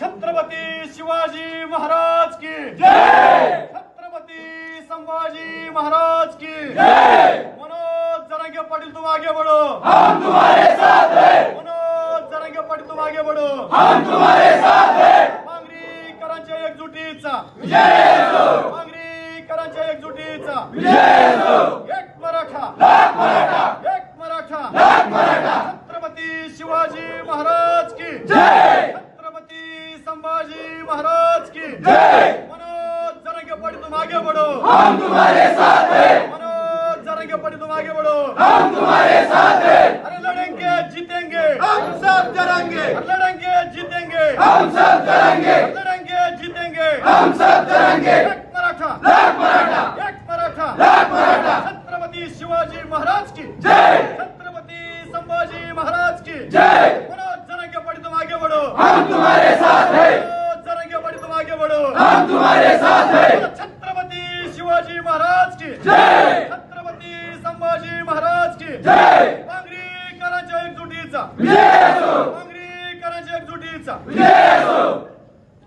छत्रपती शिवाजी महाराज की छत्रपती संभाजी महाराज की मनोज जरांगे पाटील तुम आगे बढ़ो. हम तुम्हारे साथ हैं. मनोज जरांगे पाटील तुम आगे बढ़ो. हम तुम्हारे साथ हैं. मांगरीकरांच्या एकजुटीचा. मांगरीकरांच्या एकजुटीचा. एक मराठा. एक मराठा. छत्रपती शिवाजी महाराज की. संभाजी महाराज की मनोज जरांगे पाटील तुम आगे बढ़ो। हम तुम्हारे साथ हैं। मनोज जरांगे पाटील तुम आगे बढ़ो। हम तुम्हारे साथ हैं। अरे लड़ेंगे जीतेंगे। हम सब डरेंगे लड़ेंगे जीतेंगे। हम सब डरेंगे लड़ेंगे जीतेंगे। हम सब एक मराठा। लाख मराठा। एक मराठा। लाख मराठा। छत्रपती शिवाजी महाराज की। जय। छत्रपती संभाजी महाराज की। जय मनोज जरांगे पाटील तुम आगे बढ़ो हम तुम्हारे साथ हैं मनोज जरांगे पाटील तुम आगे बढ़ो हम तुम्हारे साथ हैं। छत्रपती शिवाजी महाराज की। जय। छत्रपती संभाजी महाराज की। जय। मांगरीकरांच्या एकजुटीचा। विजय असो। मांगरीकरांच्या एकजुटीचा। विजय असो।